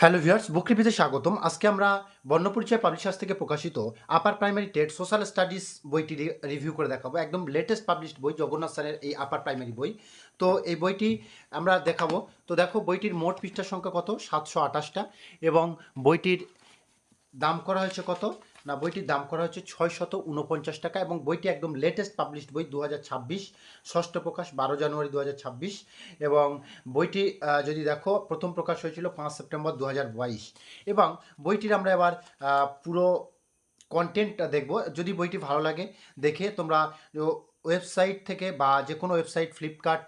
Hello viewers বুকরিপিতে স্বাগতম। আজকে আমরা বর্ণপরিচয় পাবলিশার্স থেকে প্রকাশিত upper primary TET social studies বইটি রিভিউ করে দেখাবো। একদম লেটেস্ট পাবলিশড বই, জগন্নাথ স্যারের এই আপার প্রাইমারি বই। তো এই বইটি আমরা দেখাবো। তো দেখো, বইটির মোট পৃষ্ঠার সংখ্যা কত? সাতশো আঠাশটা। এবং বইটির দাম করা হয়েছে কত? না, বইটির দাম করা হচ্ছে ছয় শত উনপঞ্চাশ টাকা এবং বইটি একদম লেটেস্ট পাবলিশড বই দু হাজার ছাব্বিশ, ষষ্ঠ প্রকাশ বারো জানুয়ারি দু হাজার ছাব্বিশ এবং বইটি যদি দেখো, প্রথম প্রকাশ হয়েছিল পাঁচ সেপ্টেম্বর দু হাজার বাইশ এবং বইটির আমরা এবার পুরো কন্টেন্টটা দেখব। যদি বইটি ভালো লাগে দেখে তোমরা ওয়েবসাইট থেকে বা যে কোনো ওয়েবসাইট ফ্লিপকার্ট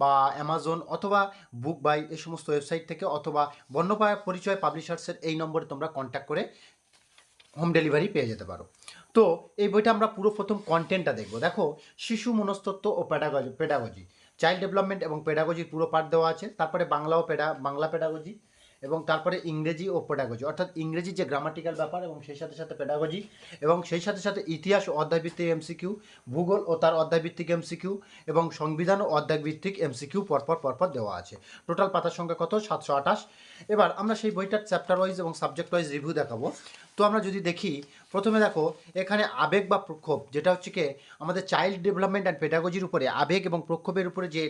বা অ্যামাজন অথবা বুক বাই এই সমস্ত ওয়েবসাইট থেকে অথবা বন্যপায় পরিচয় পাবলিশার্সের এই নম্বরে তোমরা কন্ট্যাক্ট করে হোম ডেলিভারি পেয়ে যেতে পারো। তো এই বইটা আমরা পুরো প্রথম কন্টেন্টটা দেখব। দেখো, শিশু মনস্তত্ত্ব ও পেডাগজি পেডাগজি চাইল্ড ডেভেলপমেন্ট এবং পেডাগজির পুরো পাঠ দেওয়া আছে। তারপরে বাংলা ও পেডা বাংলা পেডাগজি এবং তারপরে ইংরেজি ও পেডাগজি অর্থাৎ ইংরেজি যে গ্রামাটিক্যাল ব্যাপার এবং সেই সাথে সাথে পেডাগজি এবং সেই সাথে সাথে ইতিহাস ও অধ্যায়ভিত্তিক এমসিকিউ ভূগোল ও তার অধ্যায়ভিত্তিক এমসিকিউ এবং সংবিধান ও অধ্যায়ভিত্তিক এমসিকিউ পরপর পরপর দেওয়া আছে। টোটাল পাতার সংখ্যা কত? সাতশো আঠাশ। এবার আমরা সেই বইটার চ্যাপ্টার ওয়াইজ এবং সাবজেক্ট ওয়াইজ রিভিউ দেখাবো। তো আমরা যদি দেখি, প্রথমে দেখো, এখানে আবেগ বা প্রক্ষোভ, যেটা হচ্ছে কি, আমাদের চাইল্ড ডেভেলপমেন্ট অ্যান্ড পেডাগজির উপরে, আবেগ এবং প্রক্ষোভের উপরে যে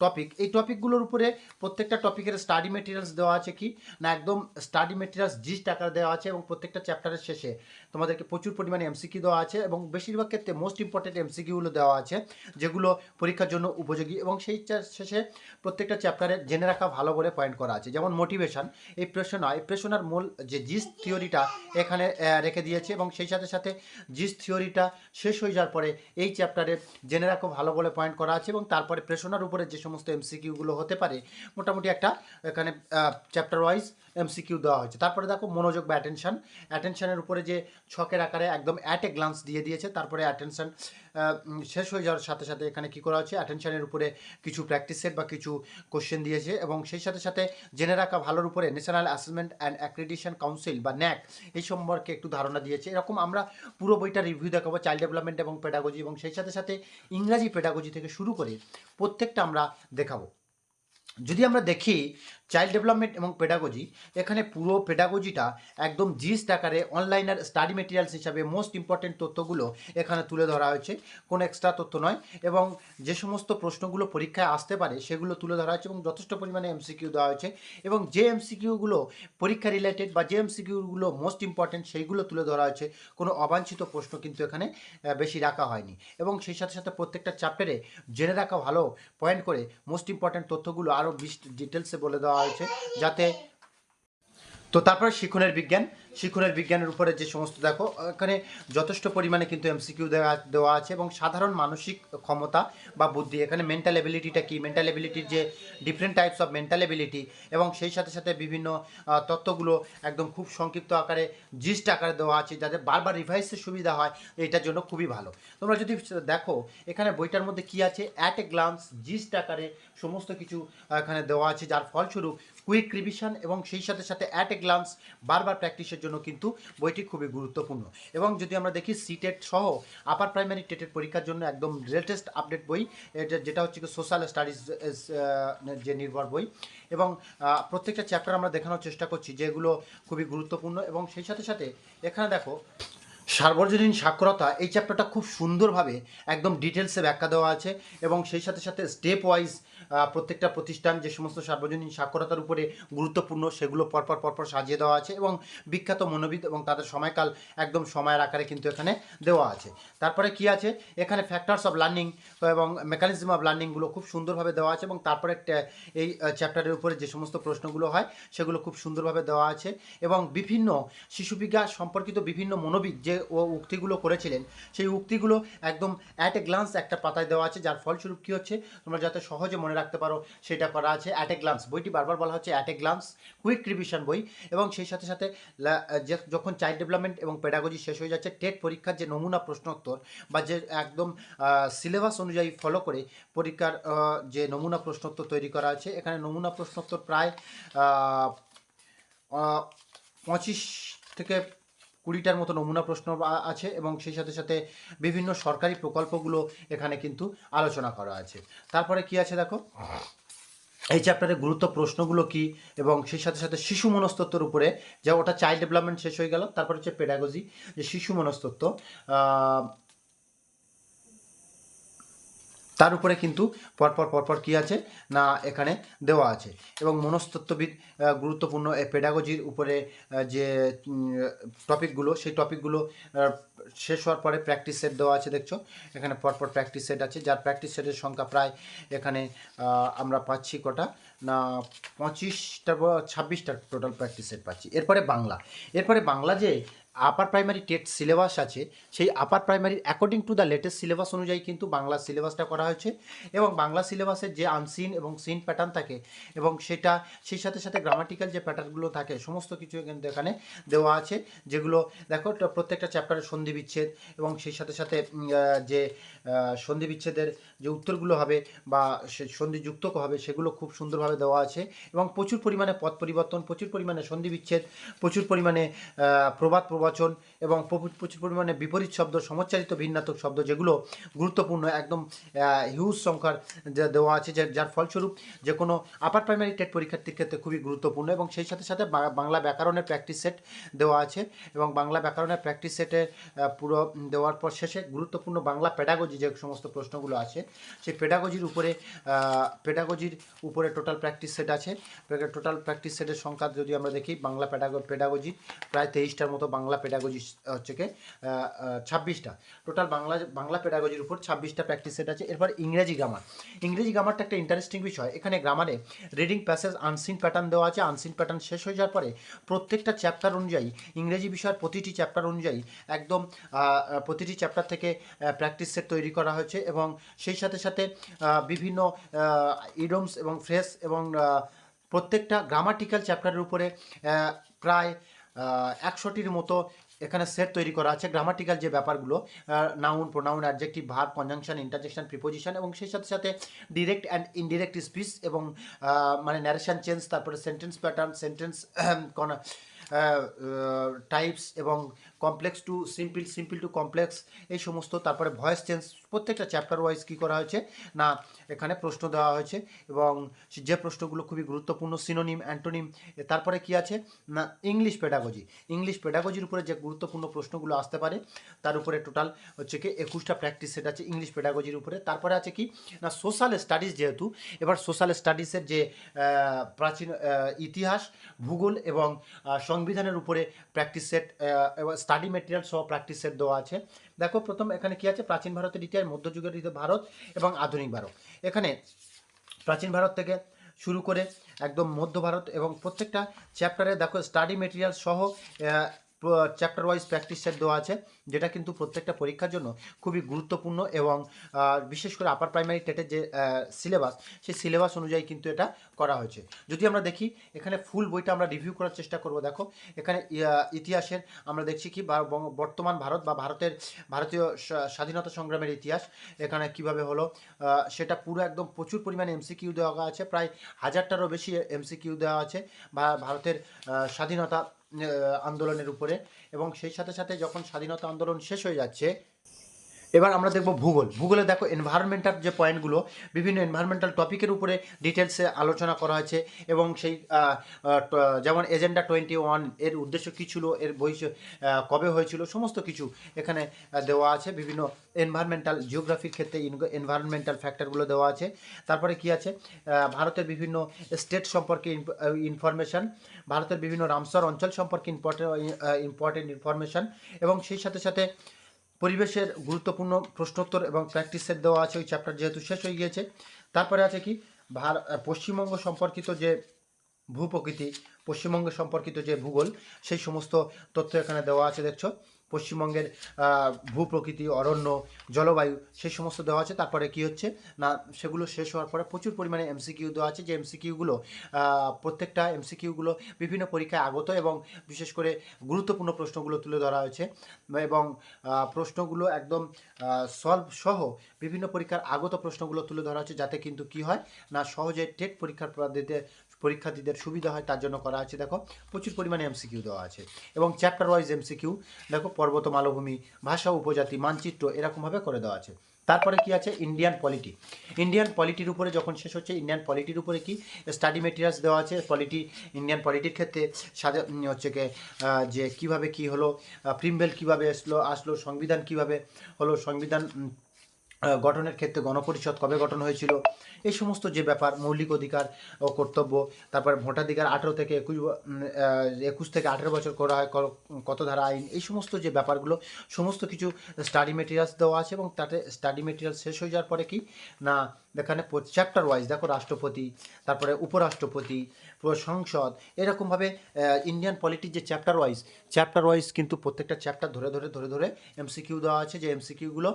টপিক এই টপিকগুলোর উপরে প্রত্যেকটা টপিকের স্টাডি মেটেরিয়ালস দেওয়া আছে কি? না, একদম স্টাডি মেটেরিয়ালস জিস্ট আকার দেওয়া আছে এবং প্রত্যেকটা চ্যাপ্টারের শেষে। তোমাদেরকে প্রচুর পরিমাণে এমসিকিউ দেওয়া আছে এবং বেশিরভাগ ক্ষেত্রে মোস্ট ইম্পর্টেন্ট এমসিকিউগুলো দেওয়া আছে, যেগুলো পরীক্ষার জন্য উপযোগী এবং সেই শেষে প্রত্যেকটা চ্যাপ্টারে জেনে রাখা ভালো বলে পয়েন্ট করা আছে। যেমন মোটিভেশন এই প্রেশনা এই প্রেশনার মূল যে জিস থিওরিটা এখানে রেখে দিয়েছে এবং সেই সাথে সাথে জিস থিওরিটা শেষ হয়ে যাওয়ার পরে এই চ্যাপ্টারে জেনে রাখো ভালো বলে পয়েন্ট করা আছে এবং তারপরে প্রেশনার উপরে যে সমস্ত এমসিকিউগুলো হতে পারে, মোটামুটি একটা এখানে চ্যাপ্টার ওয়াইজ এমসিকিউ দেওয়া হয়েছে। তারপরে দেখো মনোযোগ বা অ্যাটেনশন অ্যাটেনশনের উপরে যে ছকের আকারে একদম অ্যাট এ গ্লান্স দিয়ে দিয়েছে, তারপরে অ্যাটেনশন শেষ হয়ে যাওয়ার সাথে সাথে এখানে কি করা হচ্ছে? অ্যাটেনশনের উপরে কিছু প্র্যাকটিস সেট বা কিছু কোশ্চেন দিয়েছে এবং সেই সাথে সাথে জেনে রাখা ভালোর উপরে national assessment and accreditation council বা ন্যাক এই সম্পর্কে একটু ধারণা দিয়েছে। এরকম আমরা পুরো বইটা রিভিউ দেখাবো চাইল্ড ডেভেলপমেন্ট এবং পেডাগজি এবং সেই সাথে সাথে ইংরাজি পেডাগজি থেকে শুরু করে প্রত্যেকটা আমরা দেখাবো। যদি আমরা দেখি চাইল্ড ডেভেলপমেন্ট এবং পেডাগজি এখানে পুরো পেডাগজিটা একদম জিস্ট আকারে অনলাইনের স্টাডি মেটেরিয়ালস হিসাবে মোস্ট ইম্পর্টেন্ট তথ্যগুলো এখানে তুলে ধরা হয়েছে, কোনো এক্সট্রা তথ্য নয়। এবং যে সমস্ত প্রশ্নগুলো পরীক্ষায় আসতে পারে, সেগুলো তুলে ধরা হয়েছে এবং যথেষ্ট পরিমাণে এমসিকিউ দেওয়া হয়েছে। এবং যে এমসিকিউগুলো পরীক্ষা রিলেটেড বা যে এমসিকিউগুলো মোস্ট ইম্পর্টেন্ট সেইগুলো তুলে ধরা হয়েছে। কোনো অবাঞ্ছিত প্রশ্ন কিন্তু এখানে বেশি রাখা হয়নি। এবং সেই সাথে সাথে প্রত্যেকটা চ্যাপ্টারে জেনে রাখা ভালো পয়েন্ট করে মোস্ট ইম্পর্টেন্ট তথ্যগুলো আরও ডিটেলসে বলে দেওয়া হয়েছে যাতে তো তারপরে শিক্ষণের বিজ্ঞান। শিক্ষণের বিজ্ঞানের উপরে যে সমস্ত দেখো, এখানে যথেষ্ট পরিমাণে কিন্তু এমসিকিউ দেওয়া দেওয়া আছে এবং সাধারণ মানসিক ক্ষমতা বা বুদ্ধি, এখানে মেন্টাল এবিলিটিটা কি? মেন্টাল এবিলিটির যে different types of mental ability এবং সেই সাথে সাথে বিভিন্ন তত্ত্বগুলো একদম খুব সংক্ষিপ্ত আকারে জিস্ট আকারে দেওয়া আছে যাতে বারবার রিভাইসের সুবিধা হয়, এটার জন্য খুবই ভালো। তোমরা যদি দেখো, এখানে বইটার মধ্যে কি আছে? অ্যাট এ গ্লান্স জিস্ট আকারে সমস্ত কিছু এখানে দেওয়া আছে, যার ফলস্বরূপ কুইক রিভিশন এবং সেই সাথে সাথে অ্যাট এ গ্লান্স বারবার প্র্যাকটিসের জন্য কিন্তু বইটি খুবই গুরুত্বপূর্ণ। এবং যদি আমরা দেখি সিটেট সহ আপার প্রাইমারি টেটের পরীক্ষার জন্য একদম লেটেস্ট আপডেট বই, এটা যেটা হচ্ছে সোশ্যাল স্টাডিজ যে নির্ভর বই। এবং প্রত্যেকটা চ্যাপ্টার আমরা দেখানোর চেষ্টা করছি যেগুলো খুবই গুরুত্বপূর্ণ এবং সেই সাথে সাথে এখানে দেখো, সার্বজনীন সাক্ষরতা, এই চ্যাপ্টারটা খুব সুন্দরভাবে একদম ডিটেলসে ব্যাখ্যা দেওয়া আছে এবং সেই সাথে সাথে স্টেপ ওয়াইজ প্রত্যেকটা প্রতিষ্ঠান যে সমস্ত সার্বজনীন সাক্ষরতার উপরে গুরুত্বপূর্ণ সেগুলো পরপর পরপর সাজিয়ে দেওয়া আছে এবং বিখ্যাত মনোবিদ এবং তাদের সময়কাল একদম সময়ের আকারে কিন্তু এখানে দেওয়া আছে। তারপরে কি আছে? এখানে ফ্যাক্টরস অফ লার্নিং এবং মেকানিজম অফ লার্নিংগুলো খুব সুন্দরভাবে দেওয়া আছে এবং তারপরে এই চ্যাপ্টারের উপরে যে সমস্ত প্রশ্নগুলো হয় সেগুলো খুব সুন্দরভাবে দেওয়া আছে এবং বিভিন্ন শিশু বিজ্ঞান সম্পর্কিত বিভিন্ন মনোবিদ যে ও উক্তিগুলো করেছিলেন সেই উক্তিগুলো একদম অ্যাট এ গ্লান্স একটা পাতায় দেওয়া আছে যার ফলস্বরূপ কী হচ্ছে? তোমরা যাতে সহজে মনে রাখতে পারো, সেটা করা আছে। অ্যাট এ গ্লান্স বইটি বারবার বলা হচ্ছে at a glance quick revision বই। এবং সেই সাথে সাথে যখন চাইল্ড ডেভেলপমেন্ট এবং পেডাগজি শেষ হয়ে যাচ্ছে টেট পরীক্ষার যে নমুনা প্রশ্নোত্তর বা যে একদম সিলেবাস অনুযায়ী ফলো করে পরীক্ষার যে নমুনা প্রশ্নোত্তর তৈরি করা আছে, এখানে নমুনা প্রশ্নোত্তর প্রায় পঁচিশ থেকে কুড়িটার মতো নমুনা প্রশ্ন আছে এবং সেই সাথে সাথে বিভিন্ন সরকারি প্রকল্পগুলো এখানে কিন্তু আলোচনা করা আছে। তারপরে কি আছে দেখো? এই চ্যাপ্টারের গুরুত্ব প্রশ্নগুলো কি এবং সেই সাথে সাথে শিশু মনস্তত্বর উপরে যে ওটা চাইল্ড ডেভেলপমেন্ট শেষ হয়ে গেল তারপর হচ্ছে পেডাগজি যে শিশু মনস্তত্ত্ব আহ, তার উপরে কিন্তু পরপর পরপর কি আছে? না, এখানে দেওয়া আছে। এবং মনস্তত্ত্ববিদ গুরুত্বপূর্ণ এই পেডাগজির উপরে যে টপিকগুলো সেই টপিকগুলো শেষ হওয়ার পরে প্র্যাকটিস সেট দেওয়া আছে, দেখছ? এখানে পরপর প্র্যাকটিস সেট আছে। যার প্র্যাকটিস সেটের সংখ্যা প্রায় এখানে আমরা পাচ্ছি কটা? না, পঁচিশটা ছাব্বিশটা টোটাল প্র্যাকটিস সেট পাচ্ছি। এরপরে বাংলা। এরপরে বাংলা যে আপার প্রাইমারি টেট সিলেবাস আছে, সেই upper প্রাইমারির according to the latest syllabus অনুযায়ী কিন্তু বাংলা সিলেবাসটা করা হয়েছে এবং বাংলা সিলেবাসের যে আনসিন এবং সিন প্যাটার্ন থাকে এবং সেটা, সেই সাথে সাথে গ্রামাটিক্যাল যে প্যাটার্নগুলো থাকে, সমস্ত কিছু কিন্তু এখানে দেওয়া আছে, যেগুলো দেখো প্রত্যেকটা চ্যাপ্টারের সন্ধি বিচ্ছেদ এবং সেই সাথে সাথে যে সন্ধি বিচ্ছেদের যে উত্তরগুলো হবে বা সন্ধিযুক্ত হবে, সেগুলো খুব সুন্দরভাবে দেওয়া আছে এবং প্রচুর পরিমাণে পথ পরিবর্তন, প্রচুর পরিমাণে সন্ধি বিচ্ছেদ, প্রচুর পরিমাণে প্রবাদ প্রবচন এবং প্রচুর পরিমাণে বিপরীত শব্দ, সমচ্চারিত ভিন্নাত্মক শব্দ যেগুলো গুরুত্বপূর্ণ, একদম হিউজ সংখ্যার দেওয়া আছে যার ফলস্বরূপ যে কোনো আপার প্রাইমারি টেট পরীক্ষার্থীর ক্ষেত্রে খুবই গুরুত্বপূর্ণ এবং সেই সাথে সাথে বাংলা ব্যাকরণের প্র্যাকটিস সেট দেওয়া আছে এবং বাংলা ব্যাকরণের প্র্যাকটিস সেটে পুরো দেওয়ার পর শেষে গুরুত্বপূর্ণ বাংলা পেডাগজি যে সমস্ত প্রশ্নগুলো আছে, সেই পেডাগজির উপরে পেডাগজির উপরে টোটাল প্র্যাকটিস সেট আছে। টোটাল প্র্যাকটিস সেটের সংখ্যা যদি আমরা দেখি, বাংলা পেডাগো পেডাগজি প্রায় তেইশটার মতো বাংলা পেডাগজি হচ্ছে কি ছাব্বিশটা। টোটাল বাংলা বাংলা পেডাগজির উপর ছাব্বিশটা প্র্যাকটিস সেট আছে। এরপর ইংরেজি গ্রামার ইংরেজি গ্রামারটা একটা ইন্টারেস্টিং বিষয়। এখানে গ্রামারে রিডিং প্যাসেজ আনসিন প্যাটার্ন দেওয়া আছে। আনসিন প্যাটার্ন শেষ হয়ে যাওয়ার পরে প্রত্যেকটা চ্যাপ্টার অনুযায়ী, ইংরেজি বিষয়ের প্রতিটি চ্যাপ্টার অনুযায়ী একদম প্রতিটি চ্যাপ্টার থেকে প্র্যাকটিস সেট তৈরি করা হয়েছে এবং সেই সাথে সাথে বিভিন্ন ইডমস এবং ফ্রেস এবং প্রত্যেকটা গ্রামাটিক্যাল চ্যাপ্টারের উপরে প্রায় একশোটির মতো এখানে সেট তৈরি করা আছে। গ্রামাটিক্যাল যে ব্যাপারগুলো noun pronoun adjective verb conjunction interjection preposition এবং সেই সাথে সাথে ডিরেক্ট অ্যান্ড ইনডিরেক্ট স্পিচ এবং মানে ন্যারেশন চেঞ্জ তারপরে সেন্টেন্স প্যাটার্ন সেন্টেন্স কোন টাইপস এবং complex to simple simple to complex এই সমস্ত, তারপরে ভয়েস চেঞ্জ প্রত্যেকটা চ্যাপ্টার ওয়াইজ কী করা হয়েছে? না, এখানে প্রশ্ন দেওয়া হয়েছে এবং যে প্রশ্নগুলো খুবই গুরুত্বপূর্ণ সিনোনিম অ্যান্টোনিম তারপরে কি আছে? না ইংলিশ পেডাগজি ইংলিশ পেডাগজির উপরে যে গুরুত্বপূর্ণ প্রশ্নগুলো আসতে পারে, তার উপরে টোটাল হচ্ছে কি একুশটা প্র্যাকটিস সেট আছে ইংলিশ পেডাগজির উপরে। তারপরে আছে কি? না সোশ্যাল স্টাডিজ যেহেতু, এবার সোশ্যাল স্টাডিজের যে প্রাচীন ইতিহাস, ভূগোল এবং সংবিধানের উপরে প্র্যাকটিস সেট স্টাডি মেটেরিয়াল সহ প্র্যাকটিস সেট দেওয়া আছে। দেখো, প্রথম এখানে কি আছে? প্রাচীন ভারতের ইতিহাস মধ্যযুগের ভারত এবং আধুনিক ভারত। এখানে প্রাচীন ভারত থেকে শুরু করে একদম মধ্য ভারত এবং প্রত্যেকটা চ্যাপ্টারে দেখো স্টাডি মেটেরিয়াল সহ চ্যাপ্টার ওয়াইজ প্র্যাকটিস সেট দেওয়া আছে, যেটা কিন্তু প্রত্যেকটা পরীক্ষার জন্য খুবই গুরুত্বপূর্ণ এবং বিশেষ করে আপার প্রাইমারি টেটের যে সিলেবাস সেই সিলেবাস অনুযায়ী কিন্তু এটা করা হয়েছে। যদি আমরা দেখি, এখানে ফুল বইটা আমরা রিভিউ করার চেষ্টা করব। দেখো, এখানে ইতিহাসের আমরা দেখছি কি বর্তমান ভারত বা ভারতের, ভারতীয় স্বা- স্বাধীনতা সংগ্রামের ইতিহাস, এখানে কীভাবে হলো সেটা পুরো একদম প্রচুর পরিমাণে এমসিকিউ দেওয়া আছে, প্রায় হাজারটারও বেশি এমসিকিউ দেওয়া আছে, বা ভারতের স্বাধীনতা আন্দোলনের উপরে এবং সেই সাথে সাথে যখন স্বাধীনতা আন্দোলন শেষ হয়ে যাচ্ছে এবার আমরা দেখব ভূগোল। ভূগোলে দেখো এনভায়রনমেন্টাল যে পয়েন্টগুলো বিভিন্ন এনভায়রনমেন্টাল টপিকের উপরে ডিটেলসে আলোচনা করা হয়েছে এবং সেই যেমন এজেন্ডা টোয়েন্টি ওয়ানের উদ্দেশ্য কী ছিল, এর বৈশ কবে হয়েছিল, সমস্ত কিছু এখানে দেওয়া আছে। বিভিন্ন এনভায়রনমেন্টাল জিওগ্রাফির ক্ষেত্রে এনভায়রনমেন্টাল ফ্যাক্টরগুলো দেওয়া আছে। তারপরে কি আছে? ভারতের বিভিন্ন স্টেট সম্পর্কে ইনফরমেশন ভারতের বিভিন্ন রামসর অঞ্চল সম্পর্কে ইম্পর্টেন্ট ইম্পর্টেন্ট ইনফরমেশন এবং সেই সাথে সাথে পরিবেশের গুরুত্বপূর্ণ প্রশ্নোত্তর এবং প্র্যাকটিস সেট দেওয়া আছে, ওই চ্যাপ্টার যেহেতু শেষ হয়ে গিয়েছে। তারপরে আছে কি? ভার পশ্চিমবঙ্গ সম্পর্কিত যে ভূপ্রকৃতি, পশ্চিমবঙ্গ সম্পর্কিত যে ভূগোল, সেই সমস্ত তথ্য এখানে দেওয়া আছে, দেখছ? পশ্চিমবঙ্গের ভূপ্রকৃতি, অরণ্য, জলবায়ু, সেই সমস্ত দেওয়া আছে। তারপরে কি হচ্ছে? না, সেগুলো শেষ হওয়ার পরে প্রচুর পরিমাণে এমসিকিউ দেওয়া আছে, যে এমসিকিউগুলো প্রত্যেকটা এমসিকিউগুলো বিভিন্ন পরীক্ষায় আগত এবং বিশেষ করে গুরুত্বপূর্ণ প্রশ্নগুলো তুলে ধরা হয়েছে। এবং প্রশ্নগুলো একদম সলভ সহ বিভিন্ন পরীক্ষার আগত প্রশ্নগুলো তুলে ধরা হচ্ছে, যাতে কিন্তু কি হয়? না, সহজে টেট পরীক্ষার দিতে পরীক্ষার্থীদের সুবিধা হয়, তার জন্য করা আছে। দেখো, প্রচুর পরিমাণে এমসিকিউ দেওয়া আছে এবং চ্যাপ্টার ওয়াইজ এমসিকিউ দেখো পর্বত মালভূমি ভাষা, উপজাতি, মানচিত্র এরকমভাবে করে দেওয়া আছে। তারপরে কি আছে? ইন্ডিয়ান পলিটি ইন্ডিয়ান পলিটির উপরে যখন শেষ হচ্ছে ইন্ডিয়ান পলিটির উপরে কি? স্টাডি মেটেরিয়ালস দেওয়া আছে। পলিটি ইন্ডিয়ান পলিটির ক্ষেত্রে সাজা হচ্ছে কি যে কীভাবে কি হলো প্রিমবেল কীভাবে আসলো আসলো, সংবিধান কীভাবে হলো, সংবিধান গঠনের ক্ষেত্রে গণপরিষদ কবে গঠন হয়েছিল, এই সমস্ত যে ব্যাপার, মৌলিক অধিকার ও কর্তব্য, তারপর ভোটাধিকার আঠেরো থেকে একুশ একুশ থেকে আঠেরো বছর করা হয় কত ধারা আইন, এই সমস্ত যে ব্যাপারগুলো, সমস্ত কিছু স্টাডি মেটেরিয়ালস দেওয়া আছে এবং তাতে স্টাডি মেটেরিয়াল শেষ হয়ে যাওয়ার পরে কি, না এখানে চ্যাপ্টার ওয়াইজ দেখো রাষ্ট্রপতি, তারপরে উপরাষ্ট্রপতি, পুরো সংসদ, এরকমভাবে ইন্ডিয়ান পলিটির যে চ্যাপ্টার ওয়াইজ চ্যাপ্টার ওয়াইজ কিন্তু প্রত্যেকটা চ্যাপ্টার ধরে ধরে ধরে ধরে এমসিকিউ দেওয়া আছে, যে এমসিকিউগুলো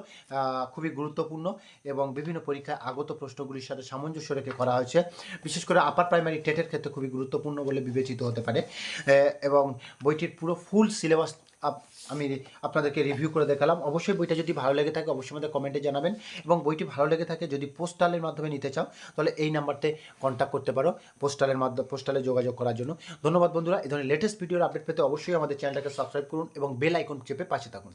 খুবই গুরুত্বপূর্ণ এবং বিভিন্ন পরীক্ষায় আগত প্রশ্নগুলির সাথে সামঞ্জস্য রেখে করা হয়েছে। বিশেষ করে আপার প্রাইমারি টেটের ক্ষেত্রে খুবই গুরুত্বপূর্ণ বলে বিবেচিত হতে পারে। এবং বইটির পুরো ফুল সিলেবাস আমি আপনাদেরকে রিভিউ করে দেখালাম। অবশ্যই বইটা যদি ভালো লেগে থাকে, অবশ্যই আমাদের কমেন্টে জানাবেন। এবং বইটি ভালো লেগে থাকে, যদি পোস্টালের মাধ্যমে নিতে চাও, তাহলে এই নাম্বারতে কন্ট্যাক্ট করতে পারো পোস্টালের মাধ্যমে, পোস্টালে যোগাযোগ করার জন্য। ধন্যবাদ বন্ধুরা, এই ধরনের লেটেস্ট ভিডিওর আপডেট পেতে অবশ্যই আমাদের চ্যানেলটাকে সাবস্ক্রাইব করুন এবং বেল আইকন চেপে পাশে থাকুন।